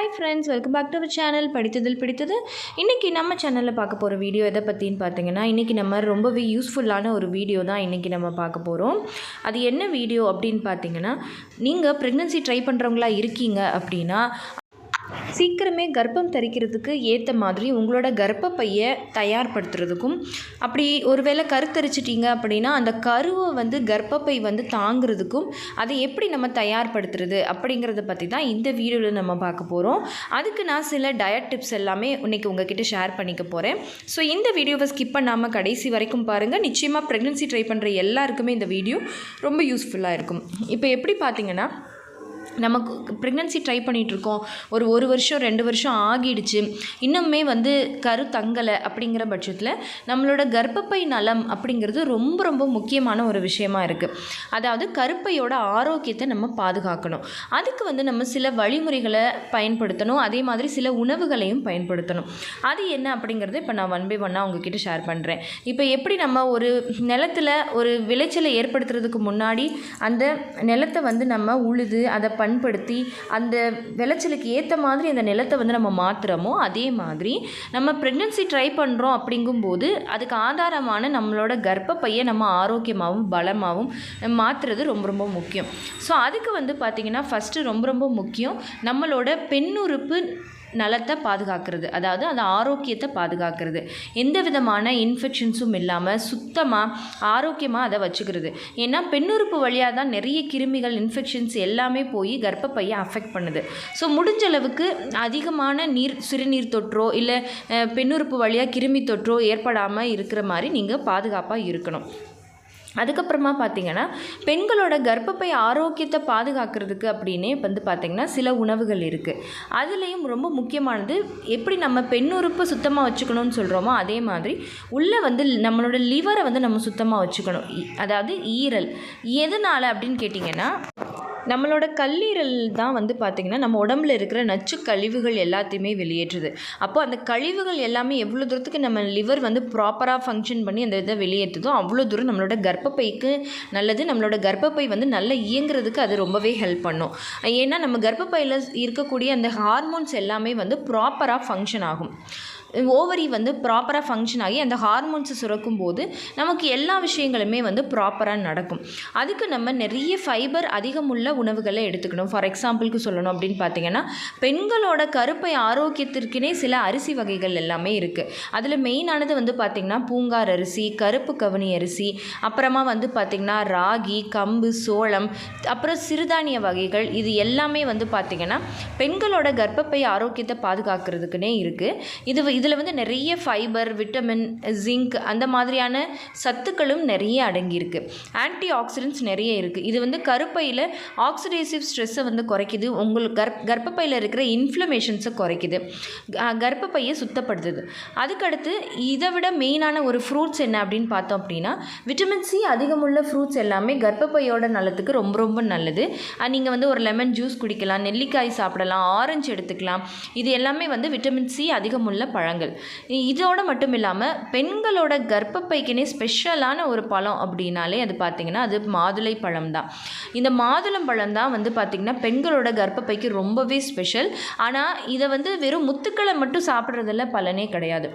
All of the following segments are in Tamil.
Hi friends welcome back to our channel படித்ததில் பிடித்தது. இன்றைக்கி நம்ம சேனலில் பார்க்க போகிற வீடியோ எதை பற்றின்னு பார்த்தீங்கன்னா இன்றைக்கி நம்ம ரொம்பவே யூஸ்ஃபுல்லான ஒரு வீடியோ தான் இன்றைக்கி நம்ம பார்க்க போகிறோம் அது என்ன வீடியோ அப்படின்னு பார்த்தீங்கன்னா நீங்கள் ப்ரெக்னென்சி ட்ரை பண்ணுறவங்களா இருக்கீங்க அப்படின்னா சீக்கிரமே கர்ப்பம் தரிக்கிறதுக்கு ஏற்ற மாதிரி உங்களோட கர்ப்பப்பையை தயார்படுத்துறதுக்கும் அப்படி ஒருவேளை கருத்தரிச்சிட்டிங்க அப்படின்னா அந்த கருவை வந்து கர்ப்பப்பை வந்து தாங்கிறதுக்கும் அதை எப்படி நம்ம தயார்படுத்துறது அப்படிங்கிறத பற்றி தான் இந்த வீடியோவில் நம்ம பார்க்க போகிறோம் அதுக்கு நான் சில டயட் டிப்ஸ் எல்லாமே இன்றைக்கி உங்ககிட்ட ஷேர் பண்ணிக்க போகிறேன் ஸோ இந்த வீடியோவை ஸ்கிப் பண்ணாமல் கடைசி வரைக்கும் பாருங்கள் நிச்சயமாக ப்ரெக்னென்சி ட்ரை பண்ணுற எல்லாருக்குமே இந்த வீடியோ ரொம்ப யூஸ்ஃபுல்லாக இருக்கும். இப்போ எப்படி பார்த்தீங்கன்னா நமக்கு ப்ரெக்னன்சி ட்ரை பண்ணிகிட்ருக்கோம் ஒரு ஒரு வருஷம் ரெண்டு வருஷம் ஆகிடுச்சு. இன்னுமே வந்து கரு தங்கலை அப்படிங்கிற பட்சத்தில் நம்மளோட கர்ப்பப்பை நலம் அப்படிங்கிறது ரொம்ப ரொம்ப முக்கியமான ஒரு விஷயமா இருக்குது அதாவது கருப்பையோட ஆரோக்கியத்தை நம்ம பாதுகாக்கணும். அதுக்கு வந்து நம்ம சில வழிமுறைகளை பயன்படுத்தணும். அதே மாதிரி சில உணவுகளையும் பயன்படுத்தணும். அது என்ன அப்படிங்கிறத இப்போ நான் ஒன் பை ஒன்னாக உங்ககிட்ட ஷேர் பண்ணுறேன் இப்போ எப்படி நம்ம ஒரு நிலத்தில் ஒரு விளைச்சலை ஏற்படுத்துறதுக்கு முன்னாடி அந்த நிலத்தை வந்து நம்ம உழுது அதை பண்படுத்தி அந்த விளைச்சலுக்கு ஏற்ற மாதிரி அந்த நிலத்தை வந்து நம்ம மாற்றுறோமோ அதே மாதிரி நம்ம ப்ரெக்னென்சி ட்ரை பண்ணுறோம் அப்படிங்கும்போது அதுக்கு ஆதாரமான நம்மளோட கர்ப்பப்பையை நம்ம ஆரோக்கியமாகவும் பலமாகவும் மாற்றுறது ரொம்ப ரொம்ப முக்கியம். ஸோ அதுக்கு வந்து பார்த்திங்கன்னா ஃபஸ்ட்டு ரொம்ப ரொம்ப முக்கியம். நம்மளோட பெண்ணுறுப்பு நலத்தை பாதுகாக்கிறது. அதாவது அந்த ஆரோக்கியத்தை பாதுகாக்கிறது. எந்த விதமான இன்ஃபெக்ஷன்ஸும் இல்லாமல் சுத்தமாக ஆரோக்கியமாக அதை வச்சுக்கிறது. ஏன்னா பெண்ணுறுப்பு வழியாக தான் நிறைய கிருமிகள் இன்ஃபெக்ஷன்ஸ் எல்லாமே போய் கர்ப்பப்பையை அஃபெக்ட் பண்ணுது. ஸோ முடிஞ்ச அளவுக்கு அதிகமான நீர் சிறுநீர் தொற்றோ இல்லை பெண்ணுறுப்பு வழியாக கிருமி தொற்றோ ஏற்படாமல் இருக்கிற மாதிரி நீங்கள் பாதுகாப்பாக இருக்கணும். அதுக்கப்புறமா பார்த்தீங்கன்னா பெண்களோட கர்ப்பப்பை ஆரோக்கியத்தை பாதுகாக்கிறதுக்கு அப்படின்னே வந்து பார்த்திங்கன்னா சில உணவுகள் இருக்குது அதுலேயும் ரொம்ப முக்கியமானது எப்படி நம்ம பெண் உறுப்பு சுத்தமாக வச்சுக்கணும்னு சொல்கிறோமோ அதே மாதிரி உள்ளே வந்து நம்மளோட லிவரை வந்து நம்ம சுத்தமாக வச்சுக்கணும். அதாவது ஈரல். எதனால் அப்படின்னு கேட்டிங்கன்னா நம்மளோட கல்லீரல் தான் வந்து பார்த்திங்கன்னா நம்ம உடம்புல இருக்கிற நச்சு கழிவுகள் எல்லாத்தையுமே வெளியேற்றுது. அப்போ அந்த கழிவுகள் எல்லாமே எவ்வளோ தூரத்துக்கு நம்ம லிவர் வந்து ப்ராப்பராக ஃபங்க்ஷன் பண்ணி அந்த இதை வெளியேற்றுதோ அவ்வளோ தூரம் நம்மளோட கர்ப்பப்பைக்கு நல்லது. நம்மளோட கர்ப்பப்பை வந்து நல்லா இயங்குறதுக்கு அது ரொம்பவே ஹெல்ப் பண்ணும். ஏன்னா நம்ம கர்ப்பப்பையில் இருக்கக்கூடிய அந்த ஹார்மோன்ஸ் எல்லாமே வந்து ப்ராப்பராக ஃபங்க்ஷன் ஆகும். ஓவரி வந்து ப்ராப்பராக ஃபங்க்ஷன் ஆகி அந்த ஹார்மோன்ஸை சுரக்கும் போது நமக்கு எல்லா விஷயங்களுமே வந்து ப்ராப்பராக நடக்கும். அதுக்கு நம்ம நிறைய ஃபைபர் அதிகமுள்ள உணவுகளை எடுத்துக்கணும். ஃபார் எக்ஸாம்பிளுக்கு சொல்லணும் அப்படின்னு பார்த்தீங்கன்னா பெண்களோட கருப்பை ஆரோக்கியத்திற்குனே சில அரிசி வகைகள் எல்லாமே இருக்குது அதில் மெயினானது வந்து பார்த்திங்கன்னா பூங்கார் அரிசி கருப்பு கவனி அரிசி அப்புறமா வந்து பார்த்திங்கன்னா ராகி கம்பு சோளம் அப்புறம் சிறுதானிய வகைகள் இது எல்லாமே வந்து பார்த்திங்கன்னா பெண்களோட கர்ப்பப்பை ஆரோக்கியத்தை பாதுகாக்கிறதுக்குனே இருக்குது இது இதில் வந்து நிறைய ஃபைபர் விட்டமின் ஜிங்க் அந்த மாதிரியான சத்துக்களும் நிறைய அடங்கியிருக்கு. ஆன்டி ஆக்சிடென்ட்ஸ் நிறைய இருக்குது இது வந்து கருப்பையில் ஆக்சிடேசிவ் ஸ்ட்ரெஸ்ஸை வந்து குறைக்குது. உங்களுக்கு கர்ப் கர்ப்பப்பையில் இருக்கிற இன்ஃப்ளமேஷன்ஸை குறைக்குது. கர்ப்பப்பையை சுத்தப்படுத்துது. அதுக்கடுத்து இதை விட மெயினான ஒரு ஃப்ரூட்ஸ் என்ன அப்படின்னு பார்த்தோம் அப்படின்னா விட்டமின் சி அதிகமுள்ள ஃப்ரூட்ஸ் எல்லாமே கர்ப்பப்பையோட நலத்துக்கு ரொம்ப ரொம்ப நல்லது. நீங்கள் வந்து ஒரு லெமன் ஜூஸ் குடிக்கலாம் நெல்லிக்காய் சாப்பிடலாம் ஆரஞ்சு எடுத்துக்கலாம். இது எல்லாமே வந்து விட்டமின் சி அதிகமுள்ள பழம் பழங்கள். இதோடு மட்டும் இல்லாமல் பெண்களோட கர்ப்பப்பைக்குனே ஸ்பெஷலான ஒரு பழம் அப்படின்னாலே அது பார்த்திங்கன்னா அது மாதுளை பழம் தான் இந்த மாதுளம் பழம் தான் வந்து பார்த்திங்கன்னா பெண்களோட கர்ப்பப்பைக்கு ரொம்பவே ஸ்பெஷல் ஆனால் இதை வந்து வெறும் முத்துக்களை மட்டும் சாப்பிட்றதில் பலனே கிடையாது.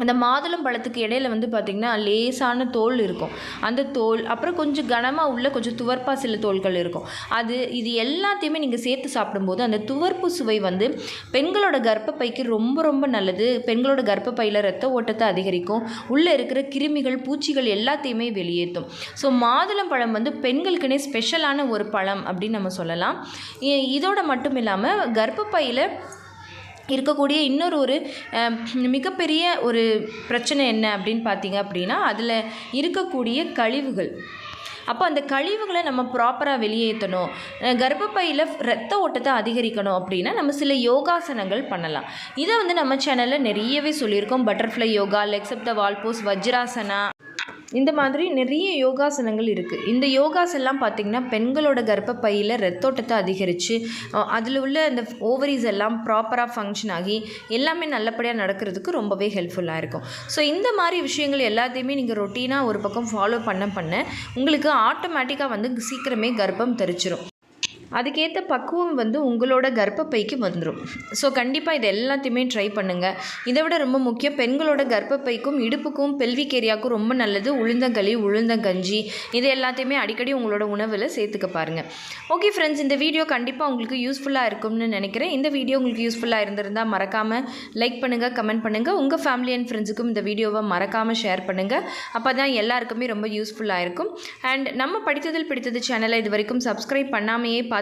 அந்த மாதுளம் பழத்துக்கு இடையில வந்து பார்த்திங்கன்னா லேசான தோல் இருக்கும். அந்த தோல் அப்புறம் கொஞ்சம் கனமாக உள்ள கொஞ்சம் துவர்ப்பாக சில தோள்கள் இருக்கும். அது இது எல்லாத்தையுமே நீங்கள் சேர்த்து சாப்பிடும்போது அந்த துவர்ப்பு சுவை வந்து பெண்களோட கர்ப்பப்பைக்கு ரொம்ப ரொம்ப நல்லது. பெண்களோட கர்ப்பப்பையில் ரத்த ஓட்டத்தை அதிகரிக்கும். உள்ளே இருக்கிற கிருமிகள் பூச்சிகள் எல்லாத்தையுமே வெளியேற்றும் ஸோ மாதுளம் பழம் வந்து பெண்களுக்குனே ஸ்பெஷலான ஒரு பழம் அப்படின்னு நம்ம சொல்லலாம். இதோட மட்டும் இல்லாமல் கர்ப்பப்பையில் இருக்கக்கூடிய இன்னொரு ஒரு மிகப்பெரிய ஒரு பிரச்சனை என்ன அப்படின்னு பார்த்தீங்க அப்படின்னா அதில் இருக்கக்கூடிய கழிவுகள். அப்போ அந்த கழிவுகளை நம்ம ப்ராப்பராக வெளியேற்றணும். கர்ப்பப்பையில் ரத்த ஓட்டத்தை அதிகரிக்கணும் அப்படின்னா நம்ம சில யோகாசனங்கள் பண்ணலாம். இதை வந்து நம்ம சேனலில் நிறையவே சொல்லியிருக்கோம். Butterfly yoga legs up the wall pose Vajrasana இந்த மாதிரி நிறைய யோகாசனங்கள் இருக்குது இந்த யோகாஸ் எல்லாம் பார்த்திங்கன்னா பெண்களோட கர்ப்பப்பையில் ரத்தோட்டத்தை அதிகரித்து அதில் உள்ள அந்த ஓவரிஸ் எல்லாம் ப்ராப்பராக ஃபங்க்ஷன் ஆகி எல்லாமே நல்லபடியாக நடக்கிறதுக்கு ரொம்பவே ஹெல்ப்ஃபுல்லாக இருக்கும். ஸோ இந்த மாதிரி விஷயங்கள் எல்லாத்தையுமே நீங்கள் ரொட்டீனாக ஒரு பக்கம் ஃபாலோ பண்ண பண்ண உங்களுக்கு ஆட்டோமேட்டிக்காக வந்து சீக்கிரமே கர்ப்பம் தெரிச்சிடும் அதுக்கேற்ற பக்குவம் வந்து உங்களோட கர்ப்பப்பைக்கு வந்துடும் ஸோ கண்டிப்பாக இது எல்லாத்தையுமே ட்ரை பண்ணுங்கள் இதை விட ரொம்ப முக்கியம் பெண்களோட கர்ப்பப்பைக்கும் இடுப்புக்கும் பெல்விக் ஏரியாவுக்கும் ரொம்ப நல்லது. உளுந்தங்களி உளுந்தங்கஞ்சி இது எல்லாத்தையுமே அடிக்கடி உங்களோட உணவில் சேர்த்துக்க பாருங்கள் ஓகே ஃப்ரெண்ட்ஸ் இந்த வீடியோ கண்டிப்பாக உங்களுக்கு யூஸ்ஃபுல்லாக இருக்கும்னு நினைக்கிறேன். இந்த வீடியோ உங்களுக்கு யூஸ்ஃபுல்லாக இருந்திருந்தால் மறக்காமல் லைக் பண்ணுங்கள் கமெண்ட் பண்ணுங்கள் உங்கள் ஃபேமிலி அண்ட் ஃப்ரெண்ட்ஸுக்கும் இந்த வீடியோவை மறக்காமல் ஷேர் பண்ணுங்கள் அப்போ தான் எல்லாருக்குமே ரொம்ப யூஸ்ஃபுல்லாக இருக்கும். அண்ட் நம்ம படித்ததில் பிடித்தது சேனலை இது வரைக்கும் சப்ஸ்கிரைப் பண்ணாமையே பார்த்து